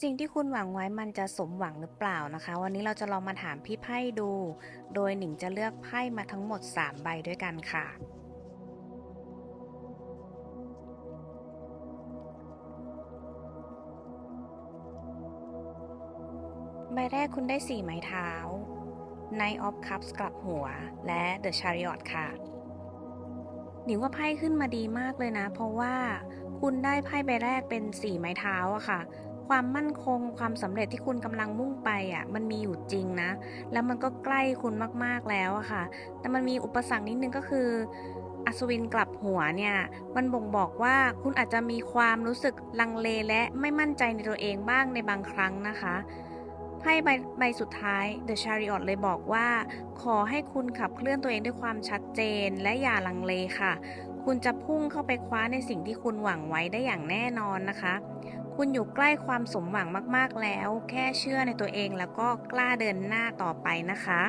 สิ่งที่คุณหวังไว้มันจะสมหวังหรือเปล่านะคะ วันนี้เราจะลองมาถามพี่ไพ่ดู โดยหนิงจะเลือกไพ่มาทั้งหมด 3 ใบด้วยกันค่ะใบแรกคุณได้ 4 ไม้เท้า Knight of Cups กลับหัว และ The Chariot ค่ะ หนิงว่าไพ่ขึ้นมาดีมากเลยนะ เพราะว่าคุณได้ไพ่ใบแรกเป็น 4 ไม้เท้าอะค่ะ ความมั่นคง ความสำเร็จที่คุณกำลังมุ่งไปอะมันมีอยู่จริงนะ แล้วมันก็ใกล้คุณมากๆแล้วอะค่ะ แต่มันมีอุปสรรคนิดนึงก็คืออัศวินกลับหัวเนี่ยมันบ่งบอกว่าคุณอาจจะมีความรู้สึกลังเลและไม่มั่นใจในตัวเองบ้างในบางครั้งนะคะไพ่ใบใบสุดท้าย The Chariot เลยบอกว่า ขอให้คุณขับเคลื่อนตัวเองด้วยความชัดเจนและอย่าลังเลค่ะ คุณจะพุ่งเข้าไปคว้าในสิ่งที่คุณหวังไว้ได้อย่างแน่นอนนะคะ คุณอยู่ใกล้ความสมหวังมาก ๆ แล้ว แค่เชื่อในตัวเองแล้วก็กล้าเดินหน้าต่อไปนะคะ